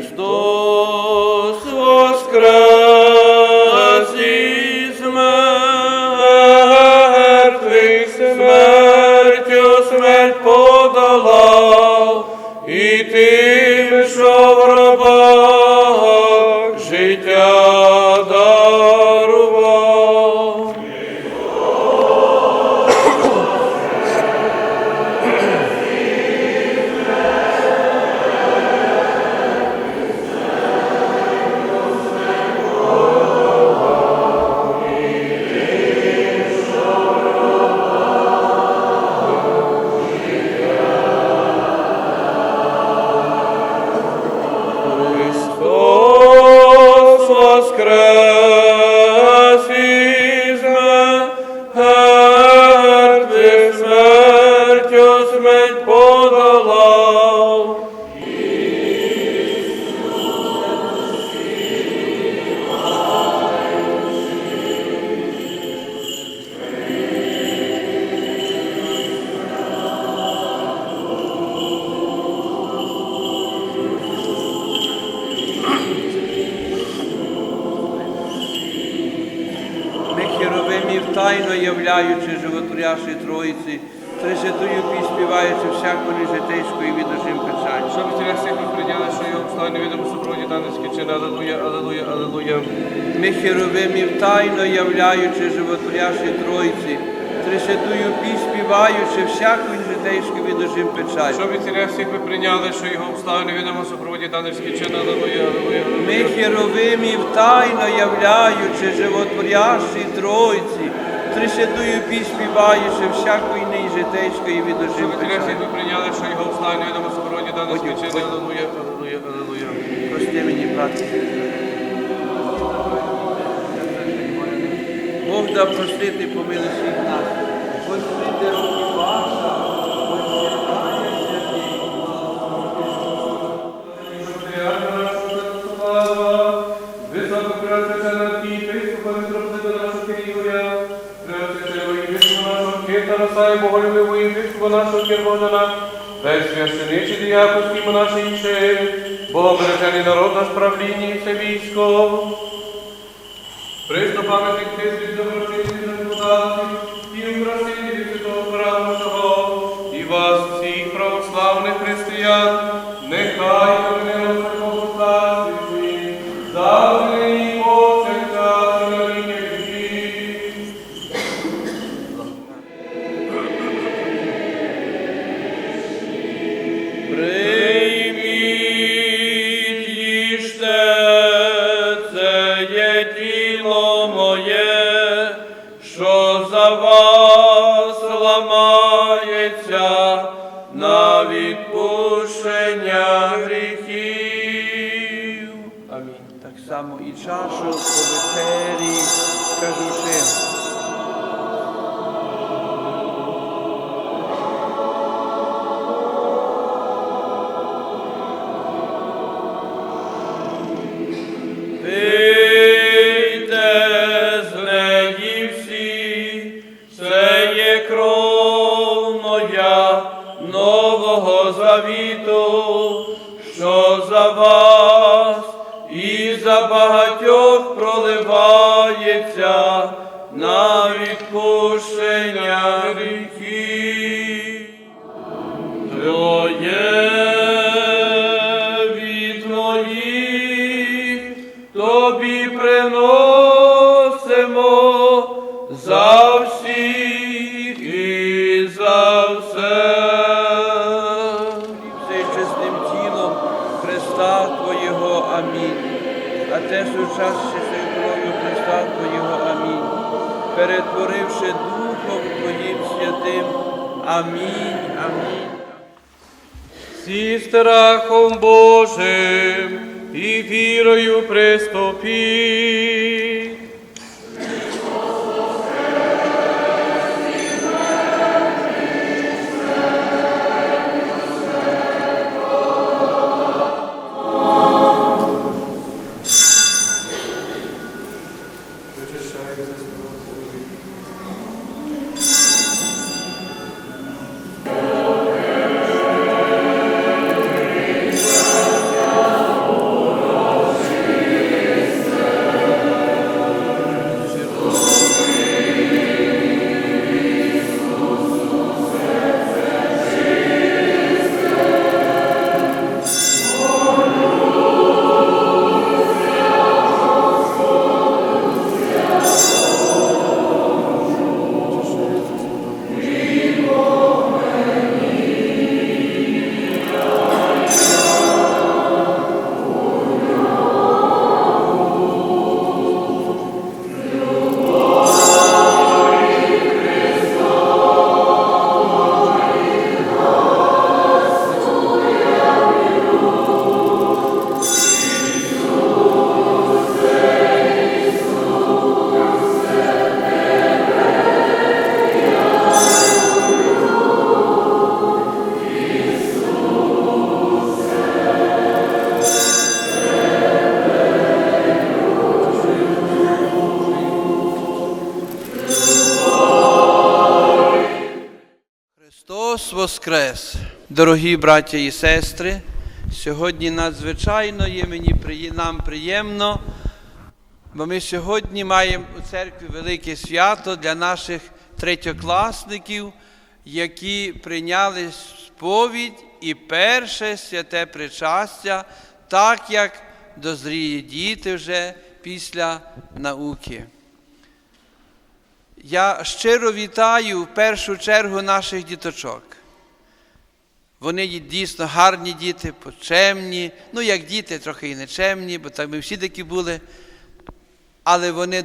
Христос тайно являючи животворящій Троїці, Трисвятую пісню співаючи всяку нежитейську і печаль. Щоб через всіх прийняли, що його встань невідомо супроводі данські чин. Алелуя, алелуя, алелуя. Ми херовимів тайно являючи животворящій Троїці, Трисвятую пісню співаючи всяку нежитейську і печаль. Щоб царя всіх ви прийняли, що його встань невідомо супроводі данські чин. Алелуя, алелуя, Ми херовимів тайно являючи животворящій Тройці, Трисвятую пісню співаючи всякої нежитейської і відожив. відожим від царя печаль. всіх ви прийняли, що його встань невідомо супроводі дано чин. Алелуя, алелуя, алелуя. Прости мені, брате. Бог да простити і помилуй всіх нас. Боголюбивої Христу нашого Керводана, весь священичий діяконський монаший чин, Богобережений народ наш правління і все військо. Присто пам'ятник тисяч доброчинних депутатів само і чашу по вечері, кажучи. Нового завіту, що за вас і Амінь. Амінь. Зі страхом Божим і вірою приступіть. Воскрес! Дорогі браття і сестри, сьогодні надзвичайно є мені нам приємно, бо ми сьогодні маємо у церкві велике свято для наших третьокласників, які прийняли сповідь і перше святе причастя, так як дозріє діти вже після науки. Я щиро вітаю в першу чергу наших діточок. Вони дійсно гарні діти, почемні, ну як діти, трохи і нечемні, бо так ми всі такі були. Але вони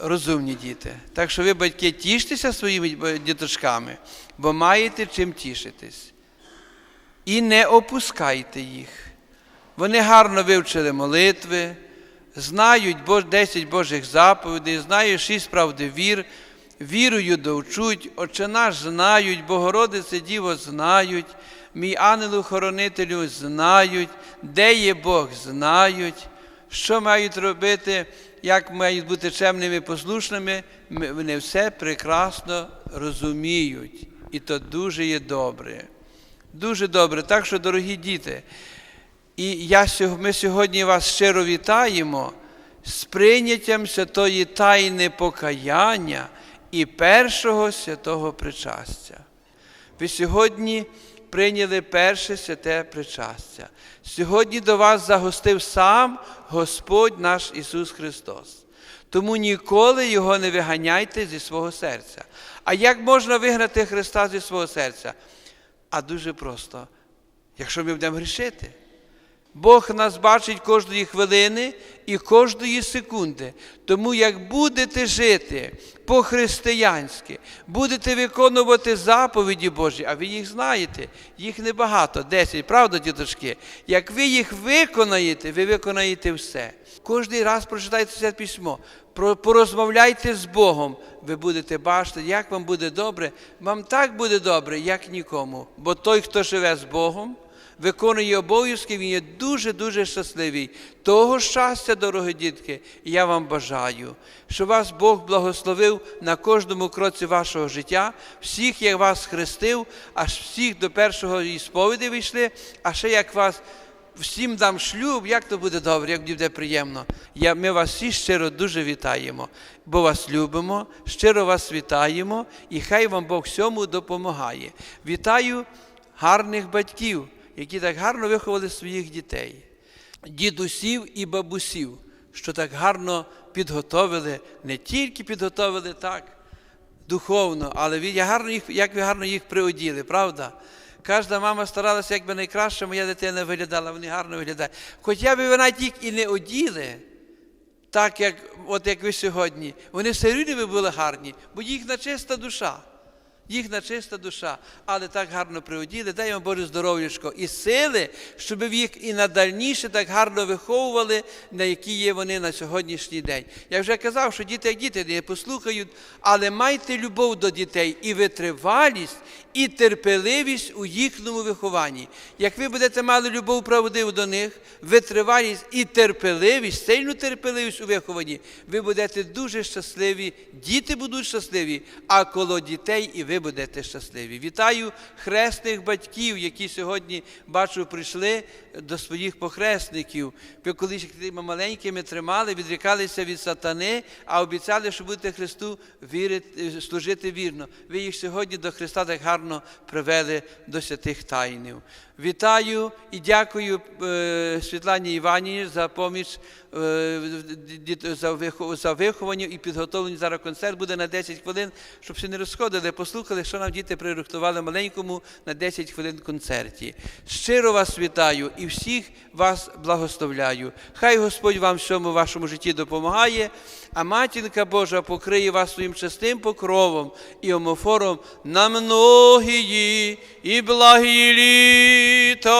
розумні діти. Так що ви, батьки, тіштеся своїми діточками, бо маєте чим тішитись. І не опускайте їх. Вони гарно вивчили молитви, знають Бо- 10 Божих заповідей, знають 6 правди вір, вірою довчуть, Отче наш знають, Богородице Діво знають, мій ангелу-хоронителю знають, де є Бог знають, що мають робити, як мають бути чемними послушними, вони все прекрасно розуміють. І то дуже є добре. Дуже добре. Так що, дорогі діти, і я, ми сьогодні вас щиро вітаємо з прийняттям святої тайни покаяння і першого святого причастя. Ви сьогодні прийняли перше святе причастя. Сьогодні до вас загостив сам Господь наш Ісус Христос. Тому ніколи Його не виганяйте зі свого серця. А як можна вигнати Христа зі свого серця? А дуже просто, якщо ми будемо грішити. Бог нас бачить кожної хвилини і кожної секунди. Тому як будете жити по-християнськи, будете виконувати заповіді Божі, а ви їх знаєте, їх небагато, 10, правда, діточки? Як ви їх виконаєте, ви виконаєте все. Кожний раз прочитайте це письмо, порозмовляйте з Богом, ви будете бачити, як вам буде добре. Вам так буде добре, як нікому. Бо той, хто живе з Богом, виконує обов'язки, він є дуже-дуже щасливий. Того щастя, дорогі дітки, я вам бажаю, щоб вас Бог благословив на кожному кроці вашого життя, всіх, як вас хрестив, аж всіх до першого сповіді війшли, а ще як вас всім дам шлюб, як то буде добре, як буде приємно. Я, ми вас всі щиро дуже вітаємо, бо вас любимо, щиро вас вітаємо, і хай вам Бог всьому допомагає. Вітаю гарних батьків, які так гарно виховали своїх дітей, дідусів і бабусів, що так гарно підготовили, не тільки підготовили так духовно, але гарно їх, як ви гарно їх приоділи, правда? Кожна мама старалася, як би найкраще моя дитина виглядала, вони гарно виглядають. Хоча б навіть їх і не оділи, так як, от як ви сьогодні, вони все рівно були гарні, бо їхня чиста душа. Їхня чиста душа, але так гарно приоділи, дай вам Боже здоров'ячко і сили, щоб їх і надальніше так гарно виховували, на які є вони на сьогоднішній день. Я вже казав, що діти як діти не послухають, але майте любов до дітей і витривалість, і терпеливість у їхньому вихованні. Як ви будете мали любов правдиву до них, витривалість і терпеливість, сильну терпеливість у вихованні, ви будете дуже щасливі, діти будуть щасливі, а коло дітей і ви будете щасливі. Вітаю хресних батьків, які сьогодні, бачу, прийшли до своїх похресників. Ви колись маленькими тримали, відрікалися від сатани, а обіцяли, що будете Христу вірити, служити вірно. Ви їх сьогодні до Христа так гарно привели до святих тайнів. Вітаю і дякую е, Світлані Іванівні за поміч е, за виховання і підготовлення. Зараз концерт буде на 10 хвилин, щоб всі не розходили, послухали, що нам діти пририхтували маленькому на 10 хвилин концерті. Щиро вас вітаю і всіх вас благословляю. Хай Господь вам всьому вашому житті допомагає, а матінка Божа покриє вас своїм чистим покровом і омофором на многії і благі Tito.